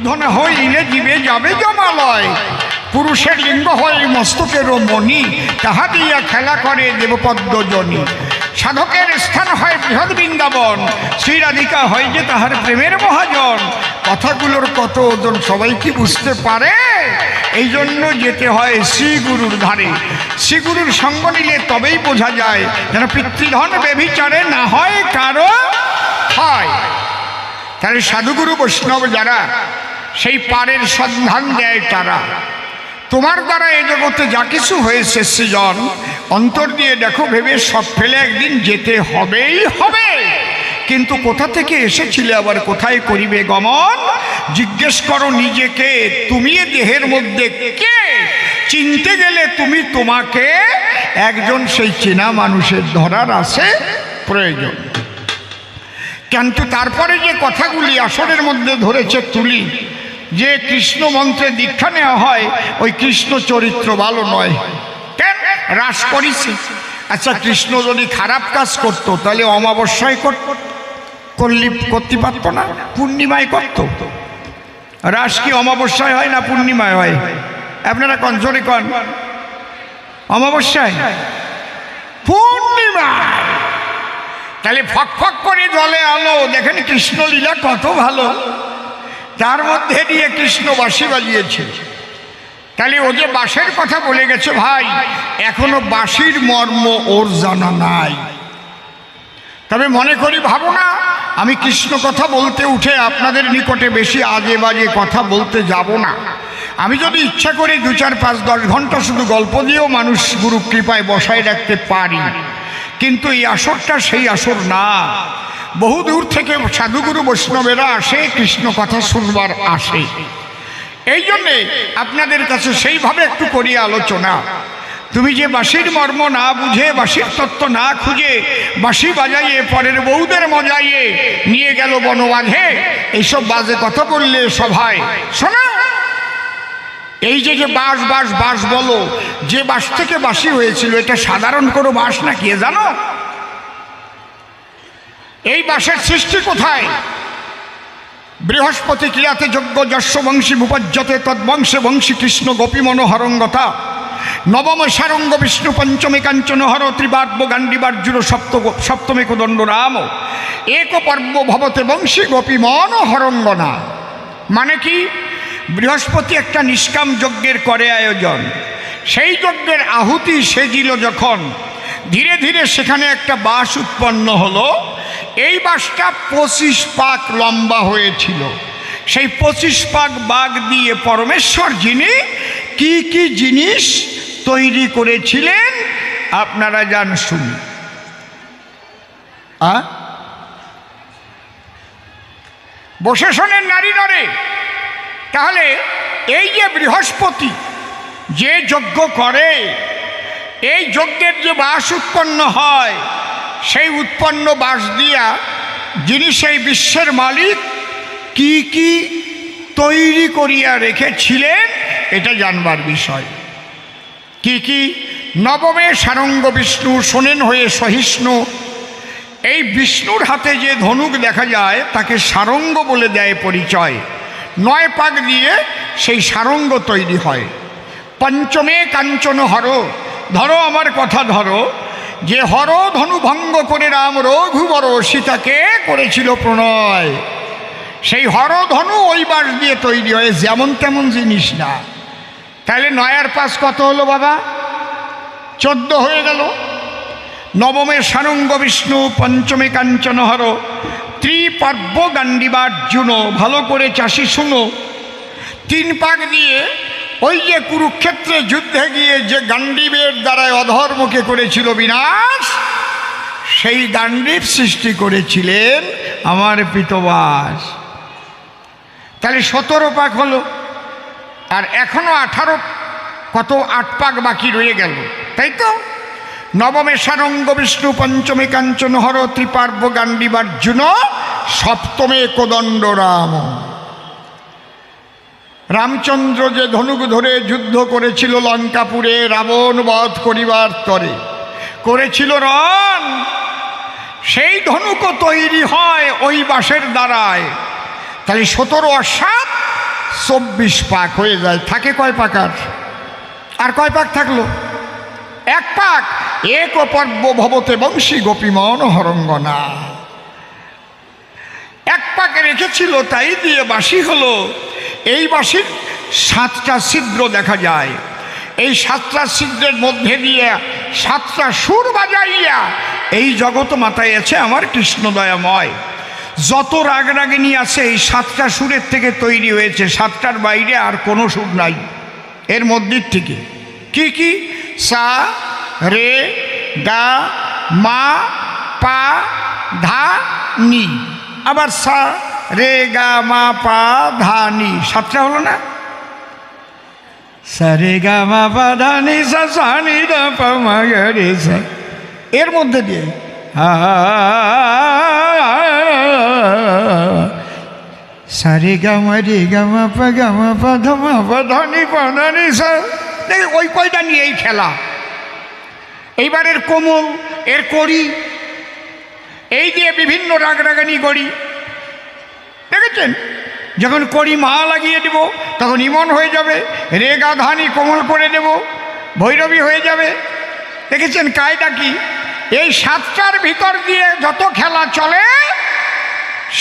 মূর্ধনা হইলে জীবে যাবে জমালয়। পুরুষের লিঙ্গ হয় মস্তকেরও মণি তাহা দিয়া খেলা করে দেবপদ্মজনী। সাধকের স্থান হয় বৃহৎ বৃন্দাবন, শ্রীরাধিকা হয় যে তাহার প্রেমের মহাজন। কথাগুলোর কত ওজন সবাই কি বুঝতে পারে? এই জন্য যেতে হয় শ্রীগুরুর ধারে। শ্রীগুরুর সঙ্গ নিলে তবেই বোঝা যায় যেন পিতৃধন বেভিচারে না হয় কারও হয় তাহলে সাধুগুরু বৈষ্ণব যারা সেই পারের সন্ধান দেয় তারা। তোমার দ্বারা এ জগতে যা কিছু হয়েছে, সৃজন, অন্তর দিয়ে দেখো, ভেবে সব ফেলে একদিন যেতে হবেই হবে। কিন্তু কোথা থেকে এসেছিলে আবার কোথায় করিবে গমন? জিজ্ঞেস করো নিজেকে, তুমি দেহের মধ্যে কে? চিনতে গেলে তুমি তোমাকে, একজন সেই চেনা মানুষের ধরার আছে প্রয়োজন। কিন্তু তারপরে যে কথাগুলি আসরের মধ্যে ধরেছে তুলি যে কৃষ্ণ মন্ত্রে দীক্ষা নেওয়া হয়, ওই কৃষ্ণ চরিত্র ভালো নয়। কেন? হ্রাস করিছে। আচ্ছা কৃষ্ণ যদি খারাপ কাজ করত, তাহলে অমাবস্যায় করত। করলি করতে পারত না, পূর্ণিমায় করত। রাস কি অমাবস্যায় হয় না পূর্ণিমায় হয়? আপনারা কন, জোরে কন? অমাবস্যায়? পূর্ণিমায়। তাহলে ফক ফক করে জলে আলো, দেখেন কৃষ্ণলীলা কত ভালো। তার মধ্যে দিয়ে কৃষ্ণ বাঁশি বাজিয়েছে। তাহলে ও যে বাঁশের কথা বলে গেছে, ভাই, এখনও বাঁশির মর্ম ওর জানা নাই। তবে মনে করি ভাবো না আমি কৃষ্ণ কথা বলতে উঠে আপনাদের নিকটে বেশি আজে বাজে কথা বলতে যাব না। আমি যদি ইচ্ছা করি দু চার পাঁচ দশ ঘণ্টা শুধু গল্প দিয়েও মানুষ গুরু কৃপায় বসায় রাখতে পারি। কিন্তু এই আসরটা সেই আসর না। বহু দূর থেকে সাধুগুরু বৈষ্ণবেরা আসে, কৃষ্ণ কথা শুনবার আসে। এই জন্যে আপনাদের কাছে সেইভাবে একটু করি আলোচনা। তুমি যে বাঁশির মর্ম না বুঝে, বাঁশির তত্ত্ব না খুঁজে, বাঁশি বাজাইয়ে, পরের বউদের মজাইয়ে নিয়ে গেল বনবাঁধে, এইসব বাজে কথা বললে সভায়। শোনা, এই যে যে বাস বাঁশ বাঁশ বলো, যে বাঁশ থেকে বাঁশি হয়েছিল, এটা সাধারণ কোনো বাঁশ না কে জানো? এই বাঁশের সৃষ্টি কোথায়? বৃহস্পতি ক্রিয়াতে যজ্ঞ যশ বংশী ভূপজ্যতে তদ্বংশে বংশী কৃষ্ণ গোপী মনোহরঙ্গতা। নবম সারঙ্গ বিষ্ণু পঞ্চমী কাঞ্চন হর ত্রিবার্ব গান্ডিবার্জুর সপ্ত সপ্তমী কুদণ্ড রাম। এক পর্ব ভবতে বংশী গোপী মনোহরঙ্গনা। মানে কি? বৃহস্পতি একটা নিষ্কাম যজ্ঞের করে আয়োজন। সেই যজ্ঞের আহুতি সেজিল যখন ধীরে ধীরে সেখানে একটা বাঁশ উৎপন্ন হলো। এই বাঁশটা পঁচিশ পাক লম্বা হয়েছিল। সেই পঁচিশ পাক বাঘ দিয়ে পরমেশ্বর যিনি কি কি জিনিস তৈরি করেছিলেন, আপনারা যান শুনি বসে শোনেন নারী নরে। তাহলে এই যে বৃহস্পতি, যে যজ্ঞ করে এই যজ্ঞের যে বাস উৎপন্ন হয়, সেই উৎপন্ন বাস দিয়া যিনি সেই বিশ্বের মালিক, কি কি তৈরি করিয়া রেখেছিলেন, এটা জানবার বিষয়। কি কি? নবমে সারঙ্গ বিষ্ণু, শোনেন হয়ে সহিষ্ণু। এই বিষ্ণুর হাতে যে ধনুক দেখা যায়, তাকে সারঙ্গ বলে দেয় পরিচয়। নয় পাক দিয়ে সেই সারঙ্গ তৈরি হয়। পঞ্চমে কাঞ্চন হর ধরো আমার কথা ধরো, যে হর ধনু ভঙ্গ করে রাম রঘুবর সীতাকে করেছিল প্রণয়। সেই হর ধনু ওই বাস দিয়ে তৈরি হয়, যেমন তেমন জিনিস না। তাহলে নয়ার পাশ কত হলো বাবা? চোদ্দ হয়ে গেল। নবমে সারঙ্গ বিষ্ণু, পঞ্চমে কাঞ্চন হর, ত্রিপার্ব গান্ডিবার্জুন, ভালো করে চাষি শুনো। তিন পাক দিয়ে ওই যে কুরুক্ষেত্রে যুদ্ধে গিয়ে যে গান্ডীবের দ্বারায় অধর্মকে করেছিল বিনাশ, সেই গান্ডীব সৃষ্টি করেছিলেন আমার পিতবাস। তাহলে সতেরো পাক হলো, আর এখনও আঠারো, কত আট পাক বাকি রয়ে গেল, তাই তো? নবমে সারঙ্গ বিষ্ণু, পঞ্চমে কাঞ্চন হর ত্রিপার্ব গান্ডীবার্জুন, সপ্তমে কোদণ্ড রাম রামচন্দ্র যে ধনুক ধরে যুদ্ধ করেছিল লঙ্কাপুরে, রাবণ বধ করিবার তরে। করেছিল রণ। সেই ধনুকও তৈরি হয় ওই বাসের দ্বারায়। তাহলে সতেরো আর সাত চব্বিশ পাক হয়ে যায়। থাকে কয় পাকার? আর কয় পাক থাকল? এক পাক। এক পর্ব ভবতে বংশী গোপীমন হরঙ্গনা। এক পাকে রেখেছিল, তাই দিয়ে বাসি হলো। এই বাসির সাতটা ছিদ্র দেখা যায়। এই সাতটা ছিদ্রের মধ্যে দিয়ে সাতটা সুর বাজাইয়া এই জগৎ মাথায় আছে আমার কৃষ্ণদয়াময়। যত রাগরাগিনী আছে, এই সাতটা সুরের থেকে তৈরি হয়েছে। সাতটার বাইরে আর কোনো সুর নাই। এর মধ্যের থেকে কি কি? সা, রে, গা, মা, পা, ধা, নি। আবার সা রে গা মা পা ধা নি। সাতটা হলো না? সারে গা মা পা ধা নি, সা সা নি দা পা মা গা রে এর মধ্যে দিয়ে। সারে গামা রে গামা পা গামা পা ধামা পা ধানি পা ধানি সা। ওই কয়টা নিয়ে এই খেলা? এইবারের কোমল, এর করি এই দিয়ে বিভিন্ন রাগরাগানি করি দেখেছেন? যখন করি মা লাগিয়ে দেব, তখন ইমন হয়ে যাবে রে গা ধানি কোমল করে দেব ভৈরবী হয়ে যাবে। দেখেছেন কায়দা কি? এই সাতটার ভিতর দিয়ে যত খেলা চলে,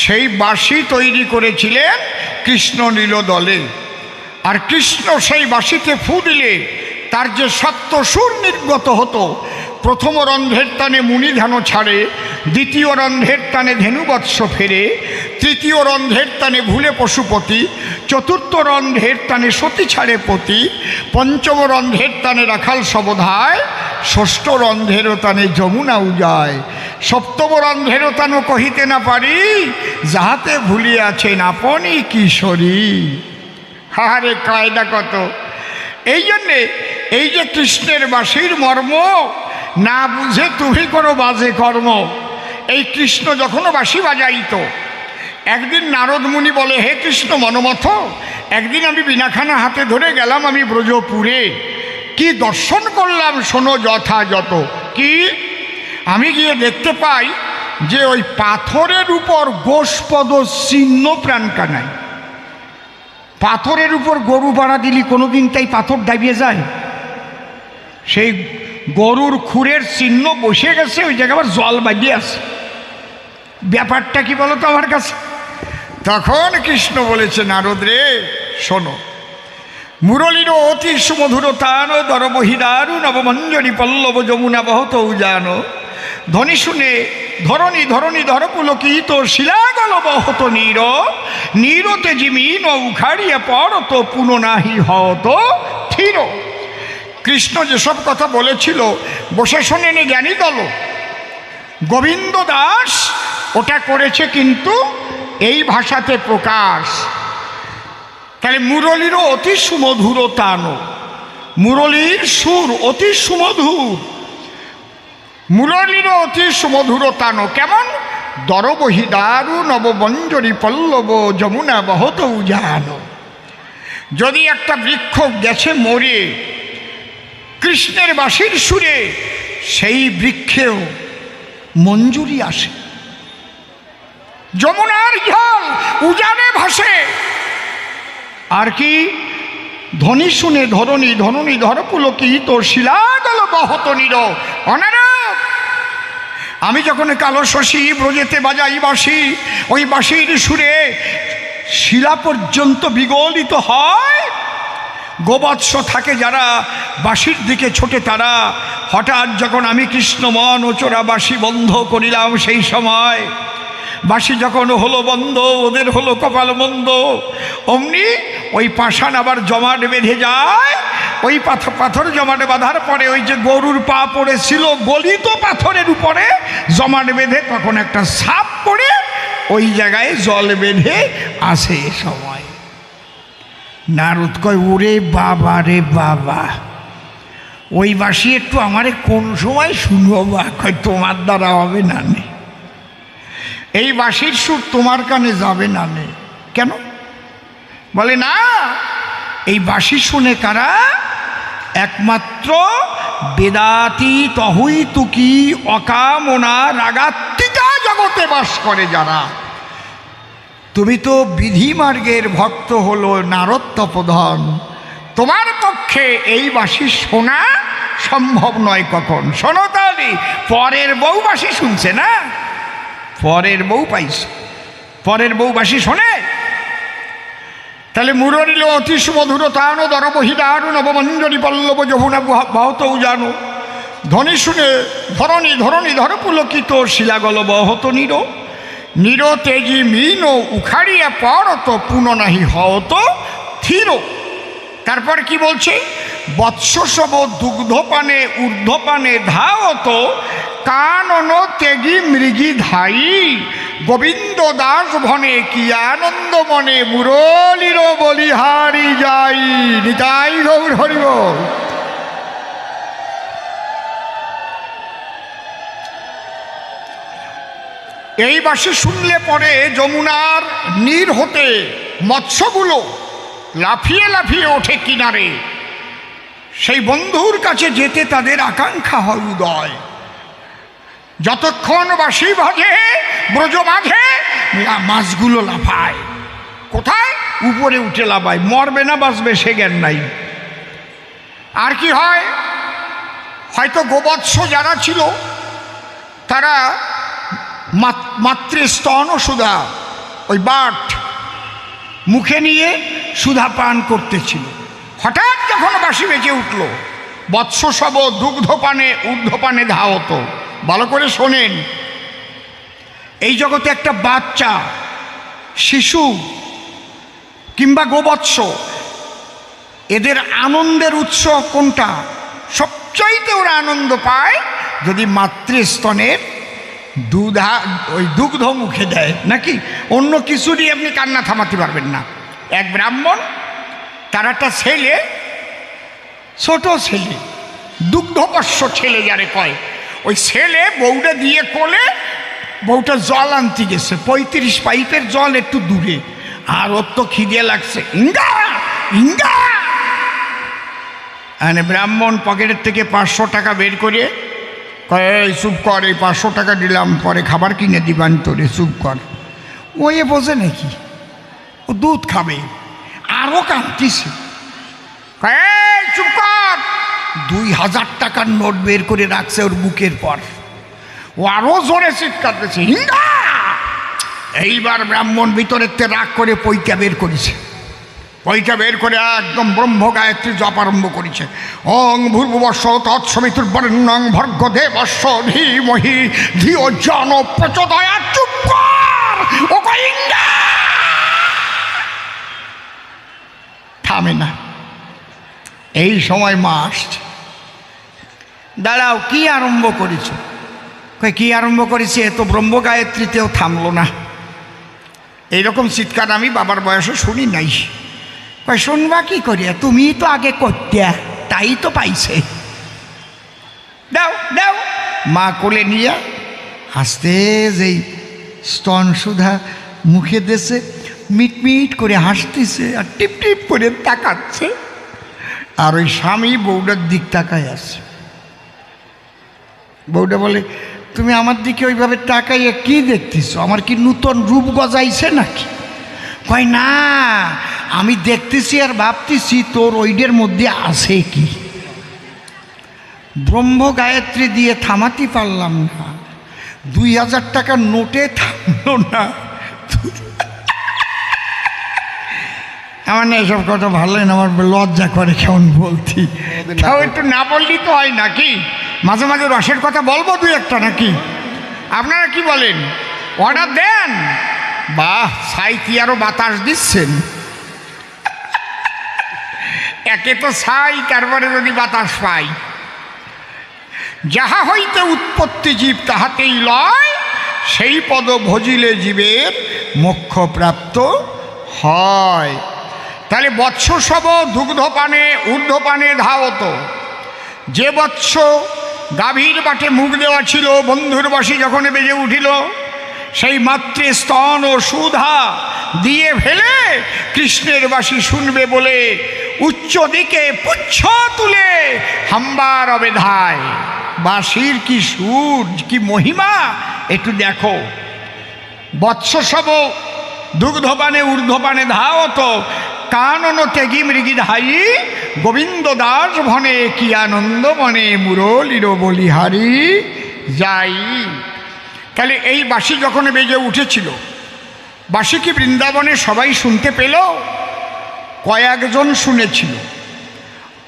সেই বাঁশি তৈরি করেছিলেন কৃষ্ণ নীল দলে। আর কৃষ্ণ সেই বাঁশিতে ফু দিলে তার যে সত্য সুর নির্গত হতো, প্রথম রন্ধ্রের টানে মুনি ছাড়ে দ্বিতীয় রন্ধ্রের টানে ধেনুবৎস ফেরে, তৃতীয় রন্ধ্রের টানে ভুলে পশুপতি, চতুর্থ রন্ধ্রের টানে সতী ছাড়ে পতি, পঞ্চম রন্ধ্রের টানে রাখাল সবধায়, ষষ্ঠ রন্ধ্রেরও টানে যমুনা উজায়। সপ্তম রন্ধ্রেরও টানো কহিতে না পারি, যাহাতে ভুলিয়াছেন আপনি কিশোরী। হাহারে, কায়দা কত। এই জন্যে এই যে কৃষ্ণের বাসীর মর্ম, না বুঝে তুমি কোনো বাজে কর্ম। এই কৃষ্ণ যখনও বাসি বাজাইত, একদিন নারদ মুনি বলে, হে কৃষ্ণ মনমথ, একদিন আমি বিনাখানা হাতে ধরে গেলাম আমি ব্রজপুরে। কি দর্শন করলাম শোনো যথাযথ। কি? আমি গিয়ে দেখতে পাই যে ওই পাথরের উপর গোষ্পদ চিহ্ন প্রাণকা নাই পাথরের উপর গরু পাড়া দিলি, কোনোদিন তাই পাথর দাবিয়ে যায়? সেই গরুর খুরের চিহ্ন বসে গেছে, ওই জায়গায় আবার জল বাজিয়ে আছে। ব্যাপারটা কি বলো তো আমার কাছে? তখন কৃষ্ণ বলেছে, নারদ রে, শোনো। মুরলীর অতি সুমধুর তান দরবহিদারু নবমঞ্জনী পল্লব যমুনা বহত উজান ধ্বনি শুনে ধরণী ধরণী ধরপুলকিত শিলাগল বহত নীর। নীরতে জিমিন উখাড়িয়ে পড়ত পুননাহি হত থির। কৃষ্ণ যেসব কথা বলেছিল, বসে শোনেনি জ্ঞানী দল গোবিন্দ দাস ওটা করেছে কিন্তু এই ভাষাতে প্রকাশ। তাহলে মুরলীরও অতি সুমধুর তান মুরলীর সুর অতি সুমধুর। মুরলীরও অতি সুমধুর তান কেমন? দরবহি দারু নববঞ্জরি পল্লব যমুনা বহত উজান। যদি একটা বৃক্ষ গেছে মরে, কৃষ্ণের বাসির সুরে, সেই বৃক্ষেও মঞ্জুরি আসে। যমুনার জল উজানে ভাসে। আর কি? ধ্বনি শুনে ধরণী ধরণী ধরপুলকি তো শিলাগল বহত নির। আমি যখন কালো শশী ব্রজেতে বাজাই বাসি ওই বাঁশির সুরে শিলা পর্যন্ত বিগলিত হয়। গোবৎস থাকে যারা বাঁশির দিকে ছোটে তারা। হঠাৎ যখন আমি কৃষ্ণমন ওচরা বাঁশি বন্ধ করিলাম সেই সময় বাঁশি যখন হলো বন্ধ, ওদের হলো কপাল বন্ধ অমনি ওই পাষাণ আবার জমাট বেঁধে যায়, ওই পাথর পাথর জমাট বাঁধার পরে ওই যে গরুর পা পড়েছিল গলিত পাথরের উপরে, জমাট বেঁধে তখন একটা সাপ পড়ে ওই জায়গায় জল বেঁধে আসে সময়। নারদ কয়, ওরে বাবা রে বাবা, ওই বাসি একটু আমারে কোন সময় শুনব বা? কয়, তোমার দ্বারা হবে না নে। এই বাঁশির সুর তোমার কানে যাবে না নে। কেন? বলে, না, এই বাঁশি শুনে কারা? একমাত্র বেদাতি তহুই তুকি অকামনা রাগাত্মিকা জগতে বাস করে যারা। তুমি তো বিধিমার্গের ভক্ত হলো নারত্তপধন তোমার পক্ষে এই বাসি শোনা সম্ভব নয় কখন? শোনো তাহলে, পরের বউ বাসি শুনছে না? পরের বউ পাইছে। পরের বউ বাসি শোনে? তাহলে মুররিল অতি সুমধুর তান দরবহি দারু নবমঞ্জরি পল্লব যমুনা বহতও জানো ধ্বনি শুনে ধরণী ধরণী ধর পুলকিত শিলাগল বহত নির। নির তেজি মিন উখাড়িয়া পরত পুন নাহি হত থির। তারপর কি বলছে? বৎসসব দুগ্ধপানে, ঊর্ধ্বপানে ধাওত কানন তেগি মৃগি ধাই গোবিন্দ দাস ভনে কি আনন্দ মনে, মুরলির বলিহারি যাই। নিতাই গৌর হরিব এই বাসে শুনলে পরে যমুনার নীর হতে মৎস্যগুলো লাফিয়ে লাফিয়ে ওঠে কিনারে। সেই বন্ধুর কাছে যেতে তাদের আকাঙ্ক্ষা হয় উদয়। যতক্ষণ বাসি ভাজে ব্রজ মাঝে মাছগুলো লাফায়। কোথায়? উপরে উঠে লাফায়। মরবে না, বাঁচবে সে জ্ঞান নাই। আর কি হয়? হয়তো গোবৎস যারা ছিল, তারা মাত- মাতৃস্তন ও সুধা, ওই বাট মুখে নিয়ে সুধা পান করতেছিল। হঠাৎ যখন বাসি বেঁচে উঠল। বৎস সব দুগ্ধপানে, ঊর্ধ্বপানে ধাওত। ভালো করে শোনেন। এই জগতে একটা বাচ্চা, শিশু কিংবা গোবৎস, এদের আনন্দের উৎস কোনটা? সবচাইতে ওরা আনন্দ পায় যদি মাতৃস্তনের দুধা, ওই দুগ্ধ মুখে দেয়। নাকি? অন্য কিছুরই আপনি কান্না থামাতে পারবেন না। এক ব্রাহ্মণ, তার একটা ছেলে ছোট ছেলে দুগ্ধপস্য ছেলে যারে কয়। ওই ছেলে বউটা দিয়ে কোলে বউটা জল আনতে গেছে পঁয়ত্রিশ পাইপের জল একটু দূরে। আর ওর তো খিদে লাগছে। ইঙ্গা ইঙ্গা! মানে ব্রাহ্মণ পকেটের থেকে পাঁচশো টাকা বের করে কয় চুপ কর এই পাঁচশো টাকা দিলাম পরে খাবার কিনে দিবান তোরে চুপ কর। ও এ বোঝে নাকি? ও দুধ খাবে। আরও কাঁদতিছে। কয়, চুপ দুই হাজার টাকার নোট বের করে রাখছে ওর বুকের পর। ও আরও জোরে চিৎকারতেছে হিঙ্গা এইবার ব্রাহ্মণ ভিতরের তে রাগ করে পৈকা বের করেছে। পৈকা বের করে একদম ব্রহ্ম গায়ত্রী জপ আরম্ভ করেছে। অং ভূর্ভবর্ষ তৎসমিতুর বর্ণং ভর্গ দেবস্ব ধীমহি ধিও জন প্রচোদয়া, চুপ কর ও কইঙ্গা থামে না। এই সময় মা আসছে। দাঁড়াও, কি আরম্ভ করেছ? কি আরম্ভ করেছি? এ তো ব্রহ্ম গায়ত্রীতেও থামলো না। এইরকম চিৎকার আমি বাবার বয়সে শুনি নাই। কয় শুনবা কি করিয়া? তুমি তো আগে করতে তাই তো পাইছে। দাও দাও। মা কোলে নিয়ে হাসতে যেই স্তন সুধা মুখে দেশে মিটমিট করে হাসতেছে আর টিপ টিপ করে তাকাচ্ছে। আর ওই স্বামী বউটার দিক তাকায় আছে। বউটা বলে, তুমি আমার দিকে ওইভাবে তাকাইয়া কি দেখতেছো? আমার কি নূতন রূপ গজাইছে নাকি? কয়, না, আমি দেখতেছি আর ভাবতেছি তোর ওইডের মধ্যে আছে কি। ব্রহ্ম গায়ত্রী দিয়ে থামাতে পারলাম না। দুই হাজার টাকার নোটে থামলো না। আমার না এসব কথা ভালো লাগে না আমার লজ্জা করে কেমন বলছি তাও একটু না বললেই তো হয় নাকি? মাঝে মাঝে রসের কথা বলব দুই একটা নাকি? আপনারা কি বলেন? অর্ডার দেন। বাহ সাইতি আরও বাতাস দিচ্ছেন? একে তো ছাই তারপরে যদি বাতাস পাই। যাহা হইতে উৎপত্তি জীব তাহাতেই লয়। সেই পদ ভজিলে জীবের মোক্ষ প্রাপ্ত হয়। তাহলে বৎস দুগ্ধপানে ঊর্ধ্বপানে ধাওত। যে বৎস গাভীর বাটে মুখ দেওয়া ছিল, বন্ধুর বাসী যখন বেজে উঠিল, সেই মাতৃ স্তন ও সুধা দিয়ে ফেলে কৃষ্ণের বাসী শুনবে বলে উচ্চ দিকে পুচ্ছ তুলে হাম্বার অবেধায়। বাঁশির কি সুর, কি মহিমা, একটু দেখো। বৎস সব দুগ্ধপানে ঊর্ধ্বপানে ধাওত কানন তেগি মৃগি ধাই গোবিন্দ দাস ভনে কি আনন্দ মনে মুরলির বলিহারি যাই। তাহলে এই বাসি যখন বেজে উঠেছিল বাসি কি বৃন্দাবনে সবাই শুনতে পেল? কয়েকজন শুনেছিল।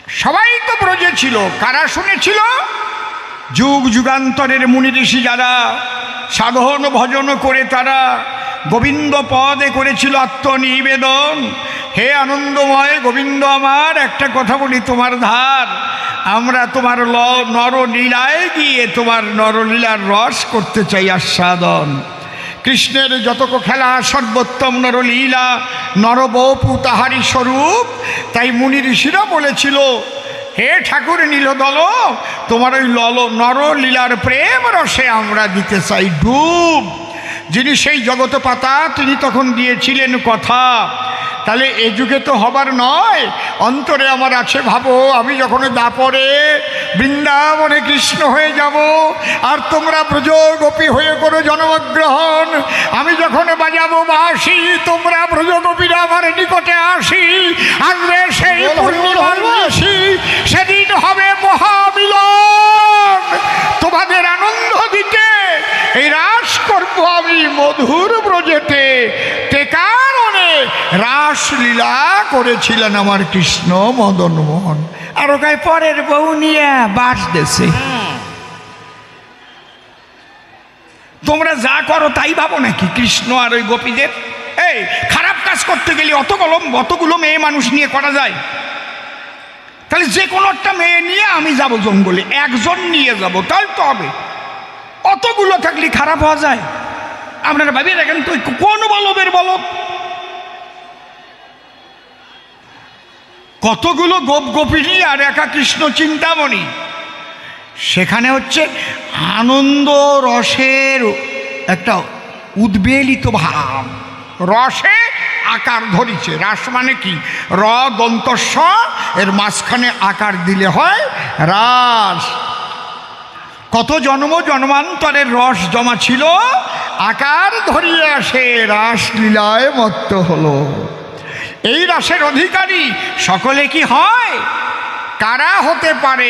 সবাই তো ব্রজে ছিল কারা শুনেছিল? যুগ যুগান্তরের মুনি ঋষি যারা, সাধন ভজন করে তারা, গোবিন্দ পদে করেছিল আত্মনিবেদন। হে আনন্দময় গোবিন্দ আমার, একটা কথা বলি তোমার ধার। আমরা তোমার ল নরলীলায় গিয়ে তোমার নরলীলার রস করতে চাই আস্বাদন। কৃষ্ণের যতক খেলা, সর্বোত্তম নরলীলা নরবপু তাহারি স্বরূপ। তাই মুনি ঋষিরা বলেছিল, হে ঠাকুর নীল নীলদল, তোমার ওই লল নরলীলার প্রেম রসে আমরা দিতে চাই ডুব। যিনি সেই জগত পাতা তিনি তখন দিয়েছিলেন কথা। তাহলে এ যুগে তো হবার নয় অন্তরে আমার আছে ভাবো আমি যখন দাপরে বৃন্দাবনে কৃষ্ণ হয়ে যাব আর তোমরা ব্রজ গোপী হয়ে করো জন্মগ্রহণ আমি যখন বাজাবো বাসি তোমরা ব্রজ গোপীরা আমার নিকটে আসি আসবে সেই বাসি সেদিন হবে মহামিলন। তোমাদের আনন্দ দিতে রাস করব আমি মধুর ব্রজেতে। কারণে রাসলীলা করেছিলেন আমার কৃষ্ণ মদন মোহন। আর ওখানে পরের বউ নিয়ে বাস দেশে তোমরা যা করো তাই ভাবো নাকি? কৃষ্ণ আর ওই গোপীদের? এই, খারাপ কাজ করতে গেলে অতগুলো অতগুলো মেয়ে মানুষ নিয়ে করা যায়। তাহলে যে কোনো একটা মেয়ে নিয়ে আমি যাব জঙ্গলে, একজন নিয়ে যাব তাই তো হবে। অতগুলো থাকলে খারাপ হওয়া যায়। আপনারা ভাবিয়ে দেখেন, তুই কোন বলবের বলব কতগুলো গোপ গোপিনী আর একা কৃষ্ণ চিন্তামণি। সেখানে হচ্ছে আনন্দ রসের একটা উদ্বেলিত ভাব। রসে আকার ধরিছে। রাস মানে কি? র দন্তস্ব এর মাঝখানে আকার দিলে হয় রাস। কত জন্ম জন্মান্তরের রস জমা ছিল? আকার ধরিয়ে আসে রাসলীলায় মত্ত হলো। এই রাসের অধিকারী সকলে কি হয়? কারা হতে পারে?